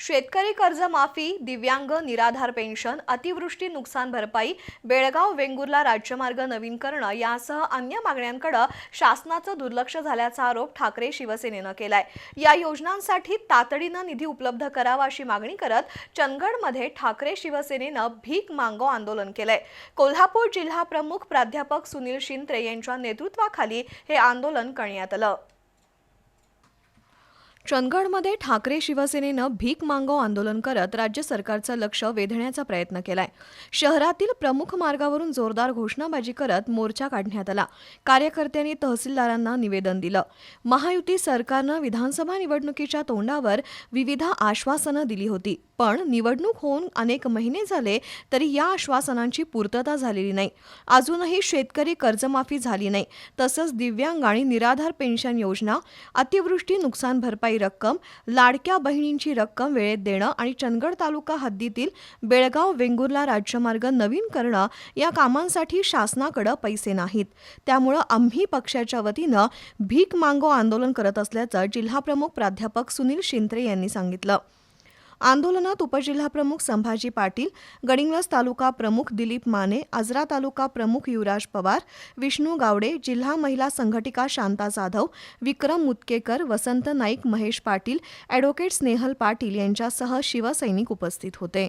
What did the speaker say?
शेतकरी कर्जमाफी दिव्यांग निराधार पेन्शन अतिवृष्टी नुकसान भरपाई बेळगाव वेंगुर्ला राज्यमार्ग नवीन करणं यासह अन्य मागण्यांकडे शासनाचं दुर्लक्ष झाल्याचा आरोप ठाकरे शिवसेनेनं केलाय. या योजनांसाठी तातडीनं निधी उपलब्ध करावा अशी मागणी करत चंदगडमध्ये ठाकरे शिवसेनेनं भीक मांगो आंदोलन केलंय. कोल्हापूर जिल्हा प्रमुख प्राध्यापक सुनील शिंत्रे यांच्या नेतृत्वाखाली हे आंदोलन करण्यात आलं. चंदगडमध्ये ठाकरे शिवसेनेनं भीक मांगो आंदोलन करत राज्य सरकारचं लक्ष वेधण्याचा प्रयत्न केलाय. शहरातील प्रमुख मार्गावरून जोरदार घोषणाबाजी करत मोर्चा काढण्यात आला. कार्यकर्त्यांनी तहसीलदारांना निवेदन दिलं. महायुती सरकारनं विधानसभा निवडणुकीच्या तोंडावर विविध आश्वासनं दिली होती. पण निवडणूक होऊन अनेक महिने झाले तरी या आश्वासनांची पूर्तता झालेली नाही. अजूनही शेतकरी कर्जमाफी झाली नाही. तसंच दिव्यांग आणि निराधार पेन्शन योजना अतिवृष्टी नुकसान भरपाई रक्कम लाडक्या बहिणींची रक्कम वेळेत देणं आणि चंदगड तालुका हद्दीतील बेळगाव वेंगुर्ला राज्यमार्ग नवीन करणं या कामांसाठी शासनाकडे पैसे नाहीत. त्यामुळं आम्ही पक्षाच्या वतीनं भीक मांगो आंदोलन करत असल्याचं जिल्हाप्रमुख प्राध्यापक सुनील शिंत्रे यांनी सांगितलं. आंदोलनात उपजिल्हाप्रमुख संभाजी पाटील गडिंग्लज तालुका प्रमुख दिलीप माने आजरा तालुका प्रमुख युवराज पवार विष्णू गावडे जिल्हा महिला संघटिका शांता जाधव विक्रम मुतकेकर वसंत नाईक महेश पाटील ॲडव्होकेट स्नेहल पाटील यांच्यासह शिवसैनिक उपस्थित होते.